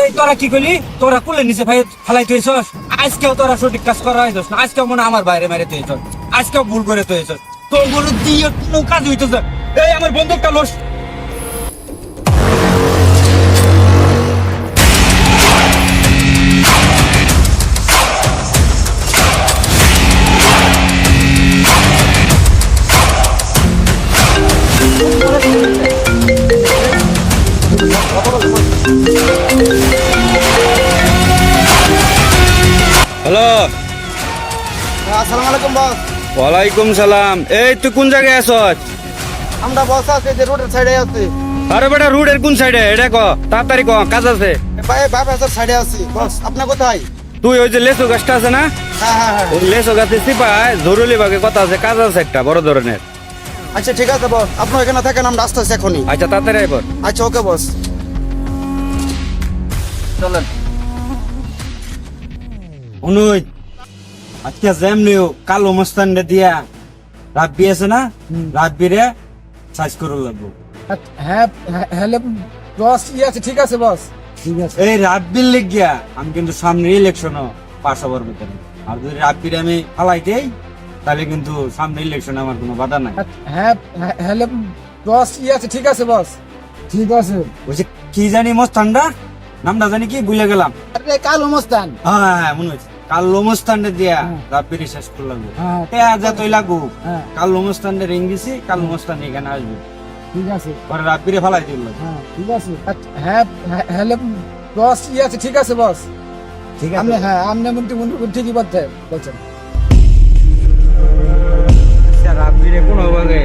এই তোরা কি তোরা কুলে নিচে তুইছস। আজকেও তোরা সঠিক কাজ করা আজকেও মনে আমার বাইরে মেরে তুইছস। আজকেও ভুল করে তুইছস। তোর গরু দিয়ে কোনো কাজ হইতেছ। এই আমার বন্ধুটা লোস। হ্যালো। আসসালামু আলাইকুম বস। ওয়ালাইকুম সালাম। এই তুই কোন জায়গায় আছস? আমরা বস আছে যে রোডের সাইডে আছি। আরে বেটা রোডের কোন সাইডে? এটা ক তাড়াতাড়ি ক কাজ আছে। ভাই ভাই ভাই সাইডে আছি। বস আপনি কোথায়? তুই ওই যে লেসু গাছটা আছে না? হ্যাঁ হ্যাঁ হ্যাঁ। ওই লেসু গাছে সিপাই জরুরি ভাবে কথা আছে কাজ আছে একটা বড় ধরনের। আচ্ছা ঠিক আছে বস। আপনি এখানে থাকেন আমরা আসতেছি এখনই। আচ্ছা তাড়াতাড়ি আইবর আচ্ছা ওকে বস। চলেন। অনুই আজকে জ্যাম নিও কালো মস্তান দিয়া রাব্বি আছে না? রাব্বি রে সাইজ করে লাগবো। হ্যাঁ হ্যালো বস ইয়ে আছে ঠিক আছে বস। ঠিক আছে। এই রাব্বির লেগিয়া আমি কিন্তু সামনে ইলেকশন পাশ হবার বেতন আর যদি রাব্বির আমি ফালাই দেই তাহলে কিন্তু সামনে ইলেকশনে আমার কোনো বাধা নাই। হ্যাঁ হ্যালো বস ইয়ে আছে ঠিক আছে বস। ঠিক আছে। বলছে কি জানি মস্তানটা নামটা জানি কি? ভুলে গেলাম। আরে কালো মস্তান। হ্যাঁ হ্যাঁ মনে হচ্ছে কালো মস্তানটা দিয়া রাব্বির শেষ করলাম। হ্যাঁ। টেয়া যা তৈ লাগু হ্যাঁ। কালো মস্তানটা রিং দিছি কালো মস্তান এখানে আসবে। ঠিক আছে। পরে রাব্বিরে ফালাই দিল হ্যাঁ ঠিক আছে। হ্যাঁ হ্যালো বস ইয়ে আছে ঠিক আছে বস। ঠিক আপনি আছে হ্যাঁ আপনি মন্ত্রী মন্ত্রী ঠিকই বলতে বলছেন। আচ্ছা, রাব্বিরে কোন ভাগে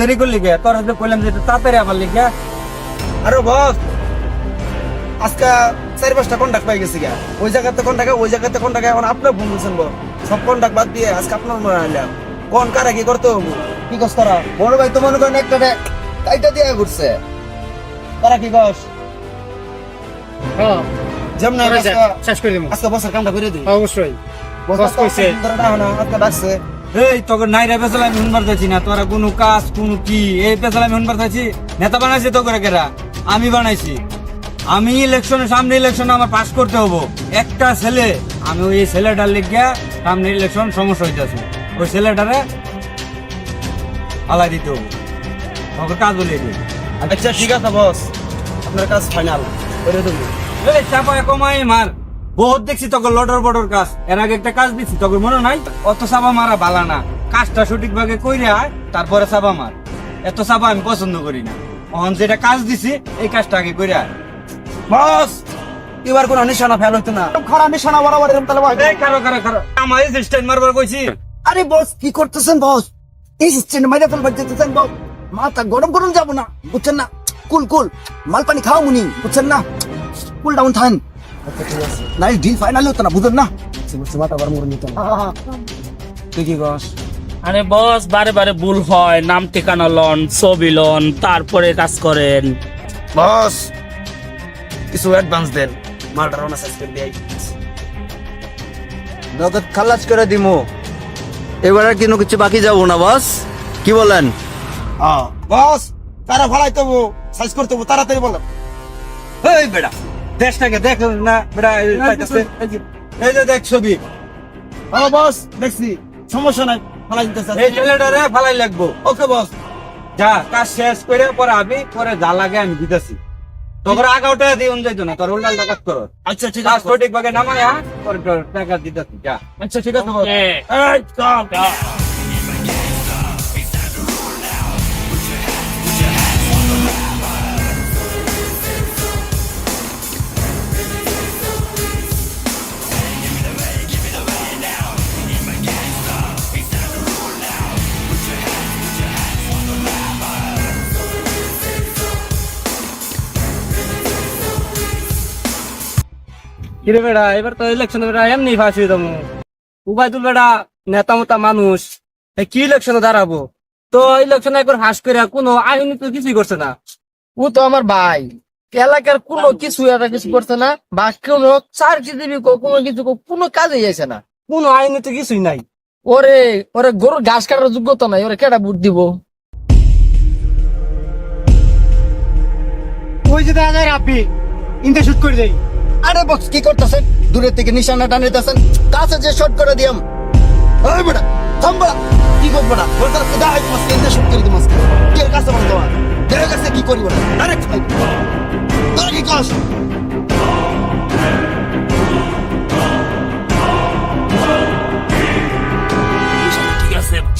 দেরি করলি কে তোর যে কইলাম যে তাড়াতাড়ি আবার লিখে আরে বস আজকে চারি পাঁচটা কন্টাক্ট পাই গেছি গা। ওই জায়গাতে কন্টাক্ট ওই জায়গাতে কন্টাক্ট এখন আপনার ফোন দিয়েছেন বস। সব কন্টাক্ট বাদ দিয়ে আজকে আপনার মনে আনলাম কোন কারা কি করতে হব? কি কস তারা? বড় ভাই তো মনে করেন একটা কাইটা দিয়ে ঘুরছে। তারা কি কস? হ্যাঁ। যেমন শেষ করে দেবো আজকে বছর কামটা করে দিই। অবশ্যই। বস কইছে। আজকে ডাকছে। এই তোকে নাইরা পেছাল আমি শুনবার চাইছি না। তোরা কোনো কাজ কোনো কি এই পেছাল আমি শুনবার চাইছি। নেতা বানাইছে তো করে কেরা? আমি বানাইছি। আমি ইলেকশনের সামনে ইলেকশন আমার পাস করতে হব। একটা ছেলে আমি ওই ছেলেটার লিখিয়া সামনে ইলেকশন সমস্যা হইতেছে। ওই ছেলেটারে আলাই দিতে হব। তোকে কাজ বলিয়ে দিই আচ্ছা ঠিক আছে বস। আপনার কাজ ফাইনাল করে দেবো। চাপা কমাই মার। বহুত দেখছি তোকে লটর বটর কাজ। এর আগে একটা কাজ দিচ্ছি তোকে মনে নাই? অত চাপা মারা বালা না। কাজটা সঠিক ভাবে কইরে আয় তারপরে চাপা মার। এত সাবা আমি পছন্দ করি না। অহন যেটা কাজ দিছি এই কাজটা আগে কইরে আয়। বস! এবার কোনো নিশানা ফেল হইতো না। খারাপ নিশানা বরাবর এরকম তাহলে ভয় এই খারো খারো খারো। আমার এই স্টাইল মারবার কইছি। আরে বস কি করতেছেন বস? এই স্ট্যান্ড মাইরা ফেল বাজতেছেন বস। মাথা গরম গরম যাব না বুঝছেন না? কুল কুল। মাল পানি খাও মুনি বুঝছেন না? কুল ডাউন থান। আচ্ছা ঠিক আছে নাই ডিল ফাইনাল হতো না বুঝেন না। বুঝছে মাথা গরম গরম নিতে তুই কি কস আরে বস বারে বারে ভুল হয়। নাম ঠিকানা লন ছবি লন তারপরে কাজ করেন। বস কিছু অ্যাডভান্স দেন। মালটা রওনা সাইজ করে দেই। নগদ খালাস করে দিমু। এবার আর কোনো কিছু বাকি যাব না বস। কি বলেন? বস তারা ভাড়াই তবু সাইজ করতে তাড়াতাড়ি বলো এই বেড়া। দেশটাকে দেখ না এই পাইতাছে। এই যে। দেখ ছবি। হ্যাঁ বস দেখছি। সমস্যা নাই ফালাই দিতেছে এই ছেলেটারে ফালাই লাগবো। ওকে বস। যা কাজ শেষ করে পরে আবি পরে যা লাগে আমি দিতেছি। তোর আগাওটা দিয়ে যাইতো না তোর উল্টাল কাজ করো। আচ্ছা ঠিক আছে সঠিক ভাবে নামায়া পরে তোর টাকা দিতেছি যা। আচ্ছা ঠিক আছে কিরে বেড়া, এবার তো ইলেকশন বেড়া, এমনি ফাঁসি তুমি উবাইদুল বেড়া, নেতা মতা মানুষ কি ইলেকশনে দাঁড়াবো? তো ইলেকশনে একবার হাস করে কোনো আইনি তো কিছুই করছে না। ও তো আমার ভাই এলাকার কোনো কিছু একটা কিছু করছে না, বা কোনো চাকরি দিবি কোনো কিছু কোনো কাজে যাইছে না। কোনো আইনে তো কিছুই নাই। ওরে ওরে গরুর ঘাস কাটার যোগ্যতা নাই, ওরে কেডা বুট দিব? ওই যে দাদা আপনি ইনতে শুট করে দেই। আরে বক্স কি করতেছেন? দূরের থেকে নিশানা টানিতেছেন কাছে যে শট করে দিয়াম। ওই বড়া থামবা। কি করব না? ওর কাছে দা আইতো মাস্কে এতে শুট করে দিমাস কি এর কাছে বল দেওয়া দেহের কাছে কি করিব না ডাইরেক্ট ফাইট তোর কি কস?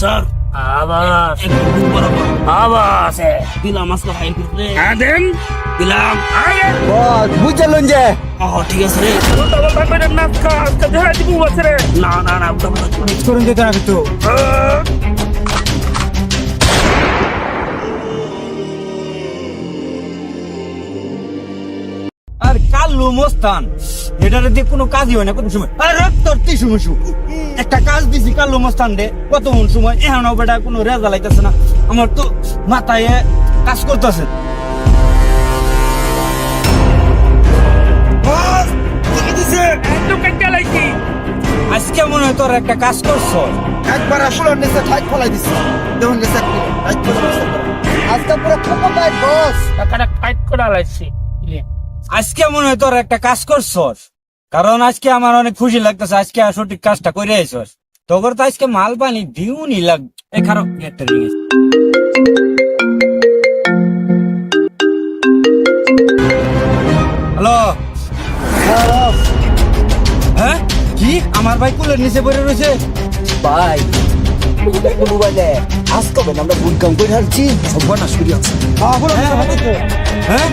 স্যার। আবার আবার দিলাম আজকে ফাইল করতে। হ্যাঁ দেন। দিলাম। আগে বস বুঝলেন যে। ও ঠিক আছে রে। করে না আজকে দেখা দিব বছরে না না না উল্টা পাল্টা করে। করুন দিতে না কিন্তু কাল্লু এটার দিয়ে কোনো কাজই হয় না। কত সময় আর তোর মুসু একটা কাজ দিছি মোস্তান রে কত সময় এখন বেটা কোনো রেজা লাইতেছে না। আমার তো মাথায় কাজ করতেছে। আজকে মনে হয় তোর একটা কাজ করছ। একবার আসলে নিচে ঠাইট ফলাই দিছি। দেখুন ফলাই আজকে পুরো খতম ভাই বস। টাকাটা ফাইট করে লাইছি। আজকে মনে হয় তোর একটা কাজ করছস। কারণ আজকে আমার অনেক খুশি লাগতেছে আজকে সঠিক কাজটা করে আইছস। তোর তো আজকে মাল পানি দিউনি লাগ এ খারো একটা রিং হ্যালো? হ্যাঁ? কি? আমার ভাই কুলের নিচে পড়ে রয়েছে? ভাই মোবাইলে আজকে হবে আমরা ভুল কাম করে হারছি সব বটা শুরু আছে হ্যাঁ?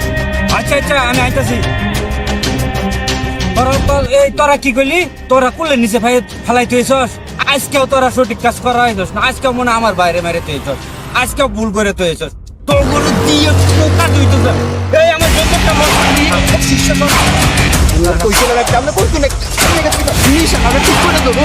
আচ্ছা আচ্ছা আমি আইতাছি। তোরা এই তোরা কি করলি তোরা কুলের নিচে ফাই ফেলাই তুইছস আজকেও তোরা সঠিক কাজ করা হইছস না? আজকেও মনে আমার বাইরে মেরে তুইছস আজকেও ভুল করে তুইছস তোর গরু দিয়ে পোকা তুইছস এই আমার কইছিল না ঠিক করে দেবো।